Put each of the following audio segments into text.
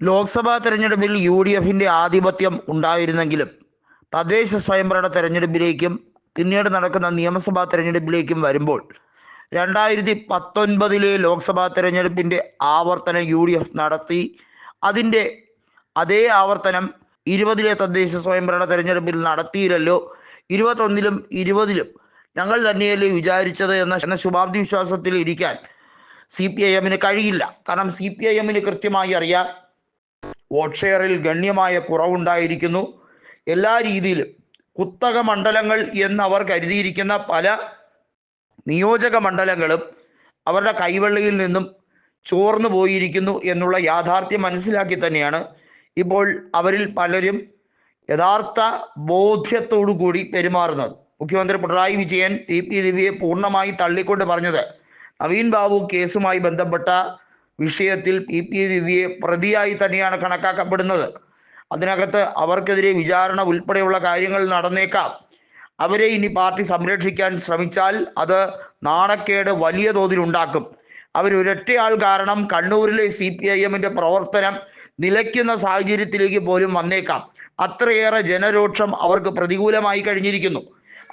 ലോക്സഭാ തെരഞ്ഞെടുപ്പിൽ U D എഫിന്റെ ആധിപത്യം ഉണ്ടായിരുന്നെങ്കിലും തദ്ദേശ സ്വയംഭരണ തെരഞ്ഞെടുപ്പിലേക്കും പിന്നീട് നടക്കുന്ന നിയമസഭാ തെരഞ്ഞെടുപ്പിലേക്കും വരുമ്പോൾ രണ്ടായിരത്തി പത്തൊൻപതിലെ ലോക്സഭാ തെരഞ്ഞെടുപ്പിന്റെ ആവർത്തനം യു ഡി എഫ് നടത്തി. അതിന്റെ അതേ ആവർത്തനം ഇരുപതിലെ തദ്ദേശ സ്വയംഭരണ തെരഞ്ഞെടുപ്പിൽ നടത്തിയില്ലല്ലോ. ഇരുപത്തൊന്നിലും ഇരുപതിലും ഞങ്ങൾ തന്നെയല്ലേ വിചാരിച്ചത് എന്ന എന്ന ശുഭാപ്തി വിശ്വാസത്തിൽ ഇരിക്കാൻ സി പി ഐ എമ്മിന് കഴിയില്ല. കാരണം സി പി ഐ എമ്മിന് കൃത്യമായി അറിയാം വോട്ട് ഷെയറിൽ ഗണ്യമായ കുറവുണ്ടായിരിക്കുന്നു. എല്ലാ രീതിയിലും കുത്തക മണ്ഡലങ്ങൾ എന്ന് അവർ കരുതിയിരിക്കുന്ന പല നിയോജക മണ്ഡലങ്ങളും അവരുടെ കൈവെള്ളിയിൽ നിന്നും ചോർന്നു പോയിരിക്കുന്നു എന്നുള്ള യാഥാർത്ഥ്യം മനസ്സിലാക്കി തന്നെയാണ് ഇപ്പോൾ അവരിൽ പലരും യഥാർത്ഥ ബോധ്യത്തോടു കൂടി പെരുമാറുന്നത്. മുഖ്യമന്ത്രി പിണറായി വിജയൻ പി ദിവ്യയെ പൂർണമായി തള്ളിക്കൊണ്ട് പറഞ്ഞത് നവീൻ ബാബു കേസുമായി ബന്ധപ്പെട്ട വിഷയത്തിൽ പി. പി. ദിവ്യയെ പ്രതിയായി തന്നെയാണ് കണക്കാക്കപ്പെടുന്നത്. അതിനകത്ത് അവർക്കെതിരെ വിചാരണ ഉൾപ്പെടെയുള്ള കാര്യങ്ങൾ നടന്നേക്കാം. അവരെ ഇനി പാർട്ടി സംരക്ഷിക്കാൻ ശ്രമിച്ചാൽ അത് നാണക്കേട് വലിയ തോതിൽ ഉണ്ടാക്കും. അവരൊരൊറ്റയാൾ കാരണം കണ്ണൂരിലെ സി പി ഐ എമ്മിന്റെ പ്രവർത്തനം നിലയ്ക്കുന്ന സാഹചര്യത്തിലേക്ക് പോലും വന്നേക്കാം. അത്രയേറെ ജനരോക്ഷം അവർക്ക് പ്രതികൂലമായി കഴിഞ്ഞിരിക്കുന്നു.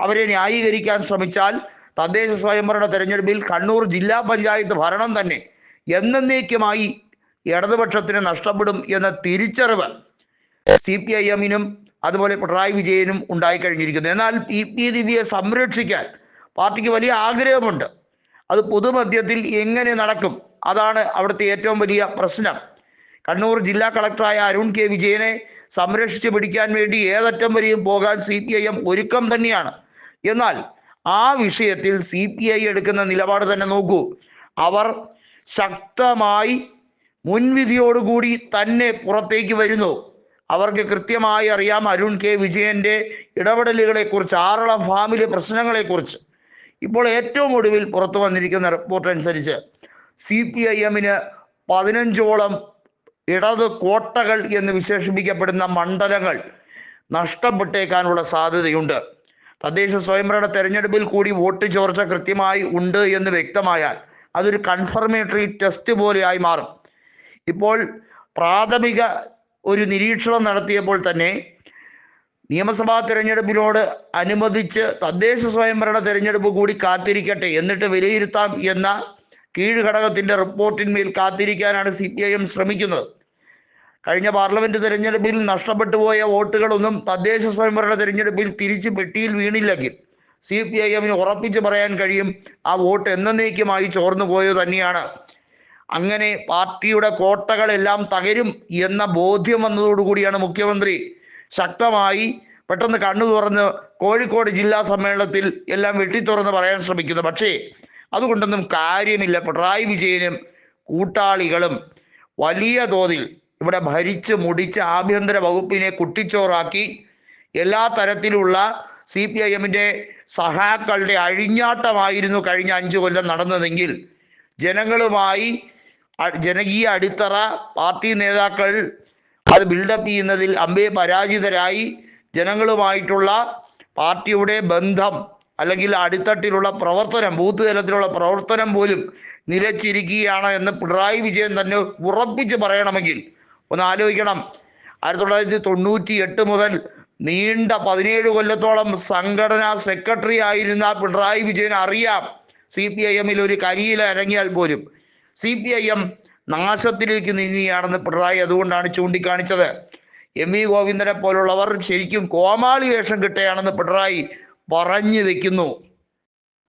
അവരെ ന്യായീകരിക്കാൻ ശ്രമിച്ചാൽ തദ്ദേശ സ്വയംഭരണ തെരഞ്ഞെടുപ്പിൽ കണ്ണൂർ ജില്ലാ പഞ്ചായത്ത് ഭരണം തന്നെ എന്നേക്കുമായി ഇടതുപക്ഷത്തിന് നഷ്ടപ്പെടും എന്ന തിരിച്ചറിവ് സി പി ഐ എമ്മിനും അതുപോലെ പിണറായി വിജയനും ഉണ്ടായിക്കഴിഞ്ഞിരിക്കുന്നു. എന്നാൽ പി പി ദിവ്യയെ സംരക്ഷിക്കാൻ പാർട്ടിക്ക് വലിയ ആഗ്രഹമുണ്ട്. അത് പൊതുമധ്യത്തിൽ എങ്ങനെ നടക്കും? അതാണ് അവിടുത്തെ ഏറ്റവും വലിയ പ്രശ്നം. കണ്ണൂർ ജില്ലാ കളക്ടറായ അരുൺ കെ വിജയനെ സംരക്ഷിച്ചു പിടിക്കാൻ വേണ്ടി ഏതറ്റം വരെയും പോകാൻ സി പി ഐ എം ഒരുക്കം തന്നെയാണ്. എന്നാൽ ആ വിഷയത്തിൽ സി പി ഐ എടുക്കുന്ന നിലപാട് തന്നെ നോക്കൂ. അവർ ശക്തമായി മുൻവിധിയോടുകൂടി തന്നെ പുറത്തേക്ക് വരുന്നു. അവർക്ക് കൃത്യമായി അറിയാം അരുൺ കെ വിജയന്റെ ഇടപെടലുകളെക്കുറിച്ച് ആറളം ഫാമിലെ പ്രശ്നങ്ങളെക്കുറിച്ച്. ഇപ്പോൾ ഏറ്റവും ഒടുവിൽ പുറത്തു വന്നിരിക്കുന്ന റിപ്പോർട്ട് അനുസരിച്ച് സി പി ഐ എമ്മിന് പതിനഞ്ചോളം ഇടത് കോട്ടകൾ എന്ന് വിശേഷിപ്പിക്കപ്പെടുന്ന മണ്ഡലങ്ങൾ നഷ്ടപ്പെട്ടേക്കാനുള്ള സാധ്യതയുണ്ട്. തദ്ദേശ സ്വയംഭരണ തെരഞ്ഞെടുപ്പിൽ കൂടി വോട്ട് ചോർച്ച കൃത്യമായി ഉണ്ട് എന്ന് വ്യക്തമായാൽ അതൊരു കൺഫർമേറ്ററി ടെസ്റ്റ് പോലെയായി മാറും. ഇപ്പോൾ പ്രാഥമിക ഒരു നിരീക്ഷണം നടത്തിയപ്പോൾ തന്നെ നിയമസഭാ തെരഞ്ഞെടുപ്പിനോട് അനുബന്ധിച്ച് തദ്ദേശ സ്വയംഭരണ തെരഞ്ഞെടുപ്പ് കൂടി കാത്തിരിക്കട്ടെ എന്നിട്ട് വിലയിരുത്താം എന്ന കീഴ്ഘടകത്തിന്റെ റിപ്പോർട്ടിന്മേൽ കാത്തിരിക്കാനാണ് സി പി ഐ എം ശ്രമിക്കുന്നത്. കഴിഞ്ഞ പാർലമെന്റ് തെരഞ്ഞെടുപ്പിൽ നഷ്ടപ്പെട്ടു പോയ വോട്ടുകളൊന്നും തദ്ദേശ സ്വയംഭരണ തെരഞ്ഞെടുപ്പിൽ തിരിച്ച് പെട്ടിയിൽ വീണില്ലെങ്കിൽ സി പി ഐ എമ്മിന് ഉറപ്പിച്ച് പറയാൻ കഴിയും ആ വോട്ട് എന്നേക്കുമായി ചോർന്നു പോയത് തന്നെയാണ്. അങ്ങനെ പാർട്ടിയുടെ കോട്ടകളെല്ലാം തകരും എന്ന ബോധ്യം വന്നതോടുകൂടിയാണ് മുഖ്യമന്ത്രി ശക്തമായി പെട്ടെന്ന് കണ്ണു തുറന്ന് കോഴിക്കോട് ജില്ലാ സമ്മേളനത്തിൽ എല്ലാം വെട്ടിത്തുറന്ന് പറയാൻ ശ്രമിക്കുന്നത്. പക്ഷേ അതുകൊണ്ടൊന്നും കാര്യമില്ല. പിണറായി വിജയനും കൂട്ടാളികളും വലിയ തോതിൽ ഇവിടെ ഭരിച്ച് മുടിച്ച് ആഭ്യന്തര വകുപ്പിനെ കുട്ടിച്ചോറാക്കി എല്ലാ തരത്തിലുള്ള സി പി ഐ എമ്മിന്റെ സഹാക്കളുടെ അഴിഞ്ഞാട്ടമായിരുന്നു കഴിഞ്ഞ അഞ്ച് കൊല്ലം നടന്നതെങ്കിൽ ജനങ്ങളുമായി ജനകീയ അടിത്തറ പാർട്ടി നേതാക്കൾ അത് ബിൽഡപ്പ് ചെയ്യുന്നതിൽ അമ്പേ പരാജിതരായി ജനങ്ങളുമായിട്ടുള്ള പാർട്ടിയുടെ ബന്ധം അല്ലെങ്കിൽ അടിത്തട്ടിലുള്ള പ്രവർത്തനം ബൂത്ത് തലത്തിലുള്ള പ്രവർത്തനം പോലും നിലച്ചിരിക്കുകയാണ് എന്ന് പിണറായി വിജയൻ തന്നെ ഉറപ്പിച്ച് പറയണമെങ്കിൽ ഒന്ന് ആലോചിക്കണം. ആയിരത്തി തൊള്ളായിരത്തി തൊണ്ണൂറ്റി എട്ട് മുതൽ നീണ്ട പതിനേഴ് കൊല്ലത്തോളം സംഘടനാ സെക്രട്ടറി ആയിരുന്ന പിണറായി വിജയൻ അറിയാം സി പി ഐ എമ്മിൽ ഒരു കരിയിൽ ഇറങ്ങിയാൽ പോലും. സി പി ഐ എം നാശത്തിലേക്ക് നീങ്ങുകയാണെന്ന് പിണറായി അതുകൊണ്ടാണ് ചൂണ്ടിക്കാണിച്ചത്. എം വി ഗോവിന്ദനെ പോലുള്ളവർ ശരിക്കും കോമാളി വേഷം കിട്ടുകയാണെന്ന് പിണറായി പറഞ്ഞു വെക്കുന്നു.